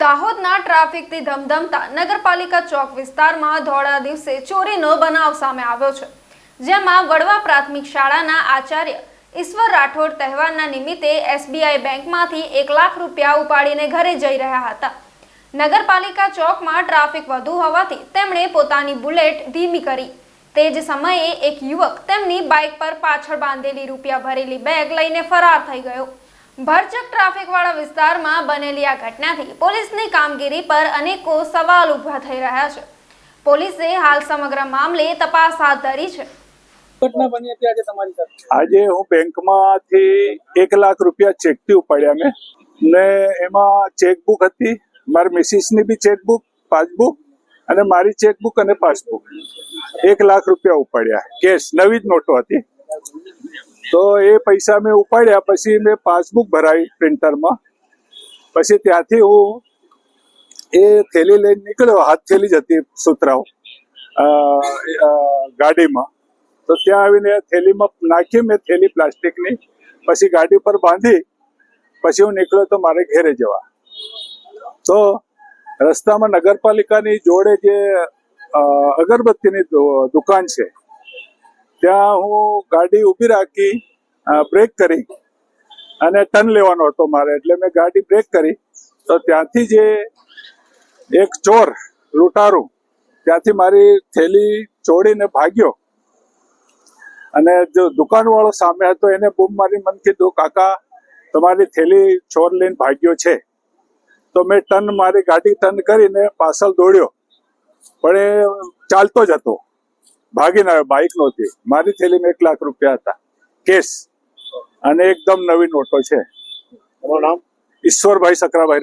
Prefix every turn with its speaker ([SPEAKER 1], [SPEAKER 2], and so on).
[SPEAKER 1] દાહોદના ટ્રાફિકથી ધમધમતા નગરપાલિકા ચોક વિસ્તારમાં ધોળા દિવસે ચોરીનો બનાવ સામે આવ્યો છે, જેમાં વડવા પ્રાથમિક શાળાના આચાર્ય ઈશ્વર રાઠોડ તહેવારના નિમિત્તે એસબીઆઈ બેંકમાંથી એક લાખ રૂપિયા ઉપાડીને ઘરે જઈ રહ્યા હતા. નગરપાલિકા ચોકમાં ટ્રાફિક વધુ હોવાથી તેમણે પોતાની બુલેટ ધીમી કરી. તે જ સમયે એક યુવક તેમની બાઇક પર પાછળ બાંધેલી રૂપિયા ભરેલી બેગ લઈને ફરાર થઈ ગયો. ભરચક ટ્રાફિકવાળા વિસ્તારમાં બનેલી આ ઘટનાથી પોલીસની કામગીરી પર અનેકો સવાલ ઊભા થઈ રહ્યા છે. પોલીસે હાલ સમગ્ર મામલે તપાસ હાથ ધરી છે.
[SPEAKER 2] આજે
[SPEAKER 3] હું બેંકમાંથી એક લાખ રૂપિયા ચેકથી ઉપાડ્યા મેં. ને એમાં ચેકબુક હતી મારી મિસિસની બી ચેકબુક પાસબુક અને મારી ચેકબુક અને પાસબુક એક લાખ રૂપિયા ઉપાડ્યા. કેશ નવી જ નોટો હતી. તો એ પૈસા મેં ઉપાડ્યા. પછી મેં પાસબુક ભરાવી પ્રિન્ટરમાં. પછી ત્યાંથી હું એ થેલી લઈને નીકળ્યો. હાથ થેલી જ હતી સુતરાઓ ગાડીમાં. તો ત્યાં આવીને થેલીમાં નાખી મેં થેલી પ્લાસ્ટિકની. પછી ગાડી પર બાંધી, પછી હું નીકળ્યો તો મારે ઘેરે જવા. તો રસ્તામાં નગરપાલિકાની જોડે જે અગરબત્તીની દુકાન છે ત્યાં હું ગાડી ઊભી રાખી બ્રેક કરી અને ટર્ન લેવાનો હતો મારે. એટલે મેં ગાડી બ્રેક કરી તો ત્યાંથી જે એક ચોર લૂંટારું ત્યાંથી મારી થેલી ચોડીને ભાગ્યો અને જો દુકાનવાળો સામે હતો એને બૂમ મારી મન કીધું, કાકા, તમારી થેલી ચોર લઈને ભાગ્યો છે. તો મેં ટર્ન મારી ગાડી ટર્ન કરીને પાછળ દોડ્યો. પણ એ ચાલતો જ હતો. ભાગીને આવ્યો બાઇક નહોતી મારી થેલીમાં એક લાખ રૂપિયા હતા. કેસ. અને એકદમ નવી નોટો છે.
[SPEAKER 2] નામ?
[SPEAKER 3] ઈશ્વરભાઈ સકરાભાઈ